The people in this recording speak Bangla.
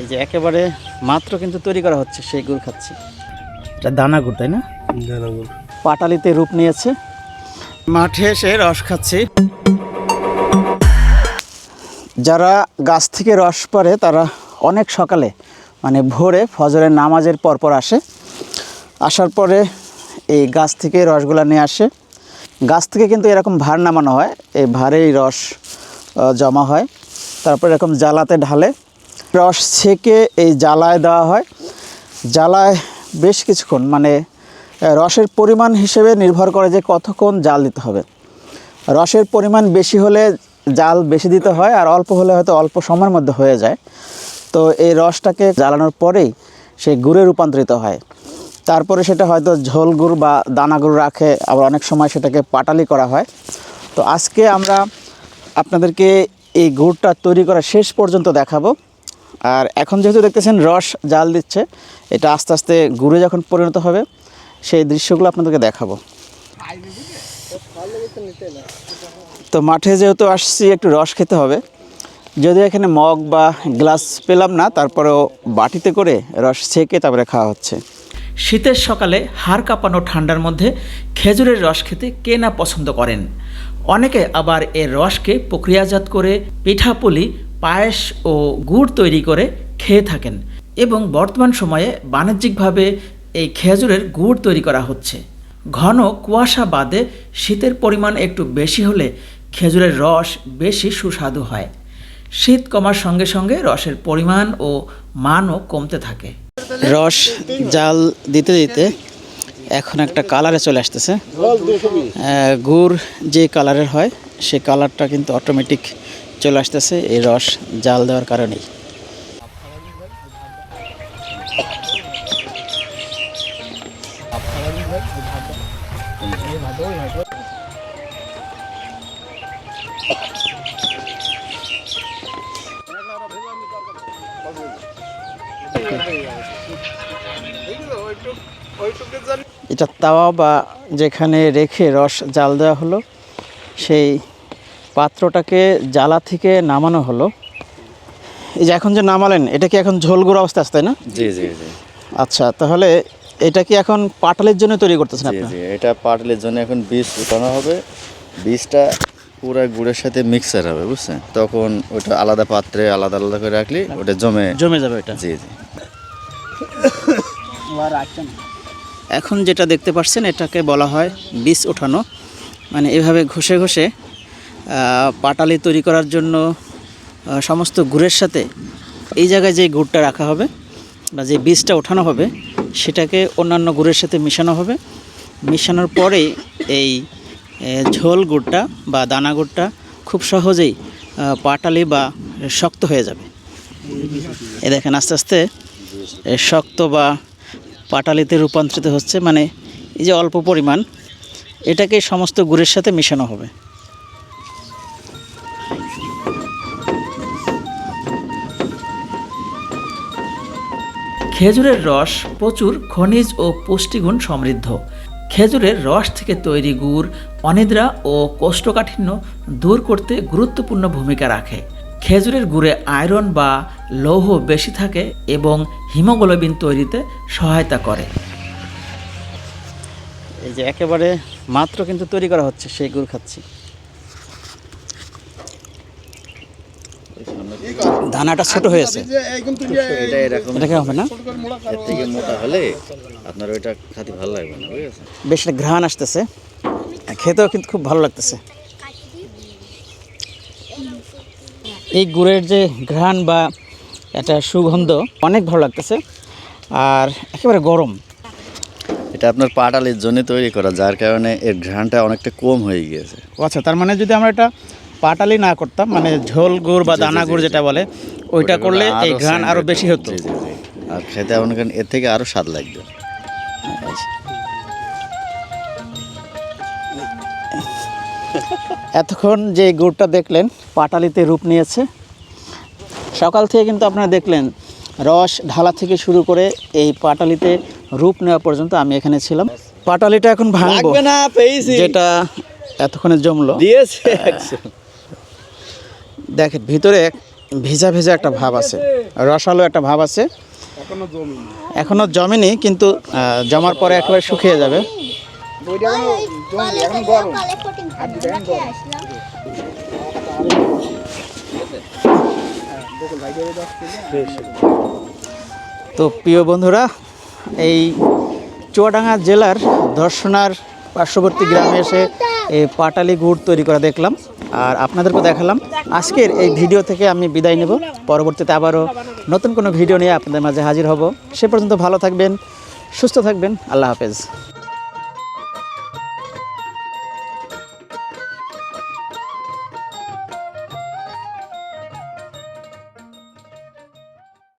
এই যে একেবারে মাত্র কিন্তু তৈরি করা হচ্ছে সেই গুড় খাচ্ছি। এটা দানা গুড় তাই না? দানা গুড়। পাটালিতে রূপ নিয়েছে। মাঠে এসে রস খাচ্ছি। যারা গাছ থেকে রস পড়ে তারা অনেক সকালে মানে ভোরে ফজরের নামাজের পরপর আসে। আসার পরে এই গাছ থেকে রসগুলা নিয়ে আসে। গাছ থেকে কিন্তু এরকম ভার নামানো হয়। এই ভারেই রস জমা হয়। তারপর এরকম জ্বালাতে ঢালে। রস ছেঁকে এই জ্বালায় দেওয়া হয়। জ্বালায় বেশ কিছুক্ষণ মানে রসের পরিমাণ হিসেবে নির্ভর করে যে কতক্ষণ জাল দিতে হবে। রসের পরিমাণ বেশি হলে জাল বেশি দিতে হয় আর অল্প হলে হয়তো অল্প সময়ের মধ্যে হয়ে যায়। তো এই রসটাকে জ্বালানোর পরেই সেই গুড়ে রূপান্তরিত হয়। তারপরে সেটা হয়তো ঝোল গুড় বা দানা গুড় রাখে, আবার অনেক সময় সেটাকে পাটালি করা হয়। তো আজকে আমরা আপনাদেরকে এই গুড়টা তৈরি করা শেষ পর্যন্ত দেখাবো। আর এখন যেহেতু দেখতেছেন রস জাল দিচ্ছে, এটা আস্তে আস্তে গুড়ে যখন পরিণত হবে, সেই দৃশ্যগুলো আপনাদেরকে দেখাবো। তো মাঠে যেহেতু আসছি, একটু রস খেতে হবে। যদিও এখানে মগ বা গ্লাস পেলাম না, তারপরেও বাটিতে করে রস ছেঁকে তারপরে খাওয়া হচ্ছে। শীতের সকালে হাড় কাঁপানো ঠান্ডার মধ্যে খেজুরের রস খেতে কে না পছন্দ করেন? অনেকে আবার এর রসকে প্রক্রিয়াজাত করে পিঠাপুলি পায়েস ও গুড় তৈরি করে খেয়ে থাকেন এবং বর্তমান সময়ে বাণিজ্যিকভাবে এই খেজুরের গুড় তৈরি করা হচ্ছে। ঘন কুয়াশা বাদে শীতের পরিমাণ একটু বেশি হলে খেজুরের রস বেশি সুস্বাদু হয়। শীত কমার সঙ্গে সঙ্গে রসের পরিমাণ ও মানও কমতে থাকে। রস, জাল দিতে দিতে এখন একটা কালারে চলে আসতেছে। গুড় যে কালারের হয়, সে কালারটা কিন্তু অটোমেটিক চলে আসতেছে এই রস জাল দেওয়ার কারণেই। এটা তাওয়া বা যেখানে রেখে রস জাল দেওয়া হলো, সেই পাত্রটাকে জ্বালা থেকে নামানো হলো। এই যে এখন যে নামালেন এটা কি এখন ঝোল গুঁড়ো অবস্থা আছে তাই না? জি জি জি। আচ্ছা তাহলে এটা কি এখন পাটালের জন্য তৈরি করতেছেন আপনি? জি এটা পাটলের জন্য এখন বীজ উঠানো হবে। বীজটা পুরো গুড়ের সাথে মিক্সার হবে বুঝছেন? তখন ওটা আলাদা পাত্রে আলাদা আলাদা করে রাখলে ওটা জমে জমে যাবে এটা জি জি। এখন যেটা দেখতে পাচ্ছেন এটাকে বলা হয় বীজ ওঠানো মানে এভাবে ঘষে ঘষে পাটালি তৈরি করার জন্য সমস্ত গুড়ের সাথে এই জায়গায় যে গুড়টা রাখা হবে বা যে বীজটা ওঠানো হবে, সেটাকে অন্যান্য গুড়ের সাথে মেশানো হবে। মেশানোর পরেই এই ঝোল গুড়টা বা দানা গুড়টা খুব সহজেই পাটালি বা শক্ত হয়ে যাবে। এ দেখেন আস্তে আস্তে শক্ত বা পাটালিতে রূপান্তরিত হচ্ছে। মানে এই যে অল্প পরিমাণ, এটাকে সমস্ত গুড়ের সাথে মেশানো হবে। খেজুরের রস, প্রচুর খনিজ ও পুষ্টিগুণ সমৃদ্ধ। খেজুরের রস থেকে তৈরি গুড়, অনিদ্রা ও কোষ্ঠকাঠিন্য দূর করতে গুরুত্বপূর্ণ ভূমিকা রাখে। খেজুরের গুড়ে আয়রন বা লৌহ বেশি থাকে এবং হিমোগ্লোবিন তৈরিতে সহায়তা করে। এই যে একেবারে মাত্র কিন্তু তৈরি করা হচ্ছে সেই গুড় খাচ্ছি। দানাটা ছোট হয়েছে। এটা এরকম এটাকে হবে না? এর থেকে মোটা হলে আপনার ওইটা খাতে ভালো লাগবে না বুঝেছেন? বেশ একটা ঘ্রাণ আসতেছে। খেতেও কিন্তু খুব ভালো লাগতেছে। এই গুড়ের যে ঘ্রাণ বা একটা সুগন্ধ অনেক ভালো লাগতেছে আর একেবারে গরম। এটা আপনার পাটালির জন্য তৈরি করা যার কারণে এর ঘ্রাণটা অনেকটা কম হয়ে গিয়েছে। আচ্ছা তার মানে যদি আমরা এটা পাটালি না করতাম মানে ঝোল গুড় বা দানা গুড় যেটা বলে ওইটা করলে এই ঘ্রাণ আরও বেশি হতো। আর খেতে মনে করেন এর থেকে আরও স্বাদ লাগবে এতক্ষণ যে গুড়টা দেখলেন পাটালিতে রূপ নিয়েছে সকাল থেকে কিন্তু আপনারা দেখলেন রস ঢালা থেকে শুরু করে এই পাটালিতে রূপ নেওয়া পর্যন্ত আমি এখানে ছিলাম। পাটালিটা এখন ভাঙবো না পেয়েছি। যেটা এতক্ষণে জমলো। দিয়েছে দেখেন ভিতরে ভেজা ভেজা একটা ভাব আছে রসালো একটা ভাব আছে। এখনও জমেনি কিন্তু জমার পরে একেবারে শুকিয়ে যাবে। তো প্রিয় বন্ধুরা এই চুয়াডাঙ্গা জেলার দর্শনার পার্শ্ববর্তী গ্রামে এসে এই পাটালি গুড় তৈরি করা দেখলাম। আর আপনাদেরকে দেখালাম। আজকের এই ভিডিও থেকে আমি বিদায় নেব। পরবর্তীতে আবারও নতুন কোনো ভিডিও নিয়ে আপনাদের মাঝে হাজির হব। সে পর্যন্ত ভালো থাকবেন, সুস্থ থাকবেন। আল্লাহ হাফেজ।